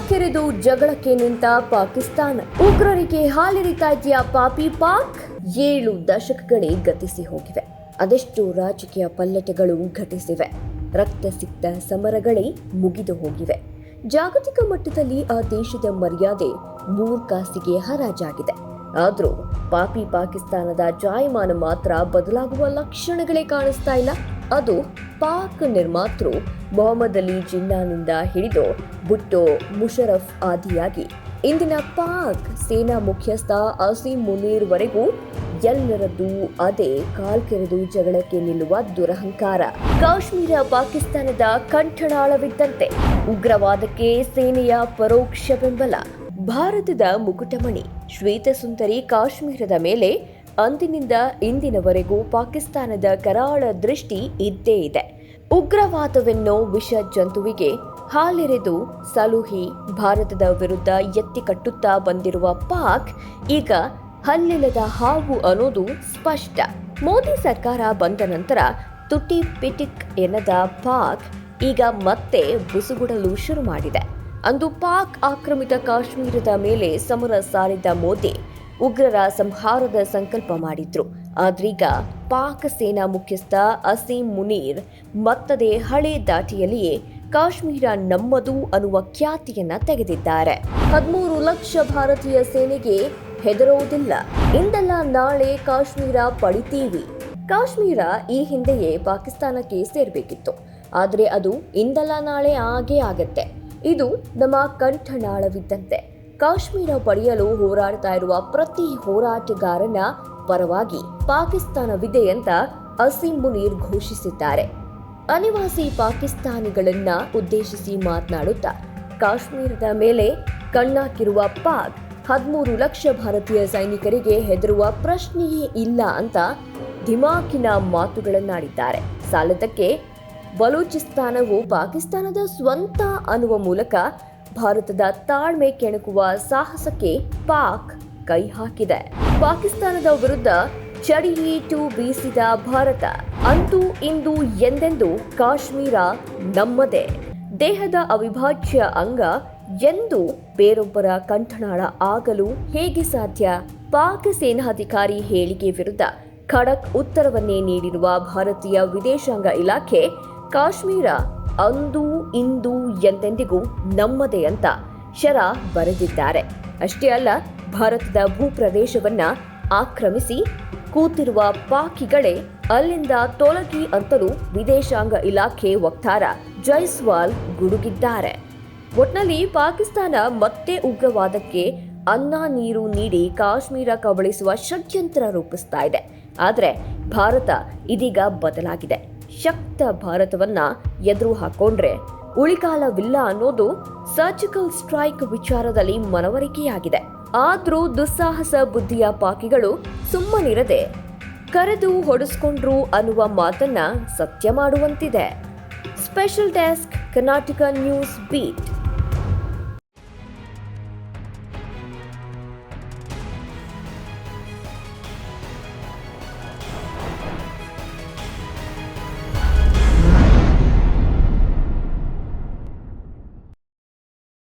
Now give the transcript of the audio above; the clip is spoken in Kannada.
ಕಾಲ್ಕೆರೆದು ಜಗಳಕ್ಕೆ ನಿಂತ ಪಾಕಿಸ್ತಾನ. ಉಗ್ರರಿಗೆ ಹಾಲಿರಿತಾ ಇದೆಯಾ ಪಾಪಿ ಪಾಕ್. ಏಳು ದಶಕಗಳೇ ಗತಿಸಿ ಹೋಗಿವೆ. ಅದೆಷ್ಟು ರಾಜಕೀಯ ಪಲ್ಲಟಗಳು ಘಟಿಸಿವೆ. ರಕ್ತ ಸಿಕ್ತ ಸಮರಗಳೇ ಮುಗಿದು ಹೋಗಿವೆ. ಜಾಗತಿಕ ಮಟ್ಟದಲ್ಲಿ ಆ ದೇಶದ ಮರ್ಯಾದೆ ಮೂರ್ಖಾಸಿಗೆ ಹರಾಜಾಗಿದೆ. ಆದರೂ ಪಾಪಿ ಪಾಕಿಸ್ತಾನದ ಜಾಯಮಾನ ಮಾತ್ರ ಬದಲಾಗುವ ಲಕ್ಷಣಗಳೇ ಕಾಣಿಸ್ತಾ ಇಲ್ಲ. ಅದು ಪಾಕ್ ನಿರ್ಮಾತೃ ಮೊಹಮ್ಮದ್ ಅಲಿ ಜಿನ್ನಾನಿಂದ ಹಿಡಿದು ಬುಟ್ಟೋ ಮುಷರಫ್ ಆದಿಯಾಗಿ. ಇಂದಿನ ಪಾಕ್ ಸೇನಾ ಮುಖ್ಯಸ್ಥ ಅಸೀಂ ಮುನೀರ್ ವರೆಗೂ ಎಲ್ಲರದ್ದು ಅದೇ ಕಾಲ್ಕೆರೆದು ಜಗಳಕ್ಕೆ ನಿಲ್ಲುವ ದುರಹಂಕಾರ. ಕಾಶ್ಮೀರ ಪಾಕಿಸ್ತಾನದ ಕಂಠಣಾಳವಿದ್ದಂತೆ ಉಗ್ರವಾದಕ್ಕೆ ಸೇನೆಯ ಪರೋಕ್ಷ ಬೆಂಬಲ. ಭಾರತದ ಮುಕುಟಮಣಿ ಶ್ವೇತಸುಂದರಿ ಕಾಶ್ಮೀರದ ಮೇಲೆ ಅಂದಿನಿಂದ ಇಂದಿನವರೆಗೂ ಪಾಕಿಸ್ತಾನದ ಕರಾಳ ದೃಷ್ಟಿ ಇದ್ದೇ ಇದೆ. ಉಗ್ರವಾದವೆನ್ನೋ ವಿಷ ಜಂತುವಿಗೆ ಹಾಲೆರೆದು ಸಲುಹಿ ಭಾರತದ ವಿರುದ್ಧ ಎತ್ತಿ ಕಟ್ಟುತ್ತಾ ಬಂದಿರುವ ಪಾಕ್ ಈಗ ಹಲ್ಲಿಲ್ಲದ ಹಾವು ಅನ್ನೋದು ಸ್ಪಷ್ಟ. ಮೋದಿ ಸರ್ಕಾರ ಬಂದ ನಂತರ ತುಟಿ ಪಿಟಿಕ್ ಎನ್ನದ ಪಾಕ್ ಈಗ ಮತ್ತೆ ಬುಸುಗುಡಲು ಶುರು ಮಾಡಿದೆ. ಅಂದು ಪಾಕ್ ಆಕ್ರಮಿತ ಕಾಶ್ಮೀರದ ಮೇಲೆ ಸಮರ ಸಾರಿದ್ದ ಮೋದಿ ಉಗ್ರರ ಸಂಹಾರದ ಸಂಕಲ್ಪ ಮಾಡಿದ್ರು. ಆದ್ರೀಗ ಪಾಕ್ ಸೇನಾ ಮುಖ್ಯಸ್ಥ ಅಸೀಂ ಮುನೀರ್ ಮತ್ತದೇ ಹಳೆ ದಾಟಿಯಲ್ಲಿಯೇ ಕಾಶ್ಮೀರ ನಮ್ಮದು ಅನ್ನುವ ಖ್ಯಾತಿಯನ್ನ ತೆಗೆದಿದ್ದಾರೆ. ಹದಿಮೂರು ಲಕ್ಷ ಭಾರತೀಯ ಸೇನೆಗೆ ಹೆದರೋದಿಲ್ಲ ಇಂದಲ್ಲ ನಾಳೆ ಕಾಶ್ಮೀರ ಪಡಿತೀವಿ. ಕಾಶ್ಮೀರ ಈ ಹಿಂದೆಯೇ ಪಾಕಿಸ್ತಾನಕ್ಕೆ ಸೇರಬೇಕಿತ್ತು. ಆದರೆ ಅದು ಇಂದಲ್ಲ ನಾಳೆ ಆಗೇ ಆಗತ್ತೆ. ಇದು ನಮ್ಮ ಕಂಠನಾಳವಿದ್ದಂತೆ. ಕಾಶ್ಮೀರ ಪಡೆಯಲು ಹೋರಾಡ್ತಾ ಇರುವ ಪ್ರತಿ ಹೋರಾಟಗಾರನ ಪರವಾಗಿ ಪಾಕಿಸ್ತಾನವಿದೆ ಅಂತ ಅಸೀಂ ಮುನೀರ್ ಘೋಷಿಸಿದ್ದಾರೆ. ಅನಿವಾಸಿ ಪಾಕಿಸ್ತಾನಿಗಳನ್ನ ಉದ್ದೇಶಿಸಿ ಮಾತನಾಡುತ್ತಾ ಕಾಶ್ಮೀರದ ಮೇಲೆ ಕಣ್ಣಾಕಿರುವ ಪಾಕ್ ಹದಿಮೂರು ಲಕ್ಷ ಭಾರತೀಯ ಸೈನಿಕರಿಗೆ ಹೆದರುವ ಪ್ರಶ್ನೆಯೇ ಇಲ್ಲ ಅಂತ ಧಿಮಾಕಿನ ಮಾತುಗಳನ್ನಾಡಿದ್ದಾರೆ. ಸಾಲದಕ್ಕೆ ಬಲೂಚಿಸ್ತಾನವು ಪಾಕಿಸ್ತಾನದ ಸ್ವಂತ ಅನ್ನುವ ಮೂಲಕ ಭಾರತದ ತಾಳ್ಮೆ ಕೆಣಕುವ ಸಾಹಸಕ್ಕೆ ಪಾಕ್ ಕೈ ಹಾಕಿದೆ. ಪಾಕಿಸ್ತಾನದ ವಿರುದ್ಧ ಚಡಿಯೇಟು ಬೀಸಿದ ಭಾರತ. ಅಂತೂ ಇಂದು ಎಂದೆಂದು ಕಾಶ್ಮೀರ ನಮ್ಮದೇ. ದೇಹದ ಅವಿಭಾಜ್ಯ ಅಂಗ ಎಂದು ಬೇರೊಬ್ಬರ ಕಂಠನಾಳ ಆಗಲು ಹೇಗೆ ಸಾಧ್ಯ? ಪಾಕ್ ಸೇನಾಧಿಕಾರಿ ಹೇಳಿಕೆ ವಿರುದ್ಧ ಖಡಕ್ ಉತ್ತರವನ್ನೇ ನೀಡಿರುವ ಭಾರತೀಯ ವಿದೇಶಾಂಗ ಇಲಾಖೆ, ಕಾಶ್ಮೀರ ಅಂದು ಇಂದು ಎಂದೆಂದಿಗೂ ನಮ್ಮದೇ ಅಂತ ಶರ ಬರೆದಿದ್ದಾರೆ. ಅಷ್ಟೇ ಅಲ್ಲ, ಭಾರತದ ಭೂಪ್ರದೇಶವನ್ನ ಆಕ್ರಮಿಸಿ ಕೂತಿರುವ ಪಾಕಿಗಳೇ ಅಲ್ಲಿಂದ ತೊಲಗಿ ಅಂತಲೂ ವಿದೇಶಾಂಗ ಇಲಾಖೆ ವಕ್ತಾರ ಜೈಸ್ವಾಲ್ ಗುಡುಗಿದ್ದಾರೆ. ಒಟ್ನಲ್ಲಿ ಪಾಕಿಸ್ತಾನ ಮತ್ತೆ ಉಗ್ರವಾದಕ್ಕೆ ಅನ್ನ ನೀರು ನೀಡಿ ಕಾಶ್ಮೀರ ಕಬಳಿಸುವ ಷಡ್ಯಂತ್ರ ರೂಪಿಸ್ತಾ ಇದೆ. ಆದರೆ ಭಾರತ ಇದೀಗ ಬದಲಾಗಿದೆ. ಶಕ್ತ ಭಾರತವನ್ನ ಎದುರು ಹಾಕೊಂಡ್ರೆ ಉಳಿಗಾಲವಿಲ್ಲ ಅನ್ನೋದು ಸರ್ಜಿಕಲ್ ಸ್ಟ್ರೈಕ್ ವಿಚಾರದಲ್ಲಿ ಮನವರಿಕೆಯಾಗಿದೆ. ಆದರೂ ದುಸ್ಸಾಹಸ ಬುದ್ಧಿಯ ಪಾಕಿಗಳು ಸುಮ್ಮನಿರದೆ ಕರೆದು ಹೊಡೆಸ್ಕೊಂಡ್ರು ಅನ್ನುವ ಮಾತನ್ನ ಸತ್ಯ ಮಾಡುವಂತಿದೆ. Special desk, Karnataka news beat.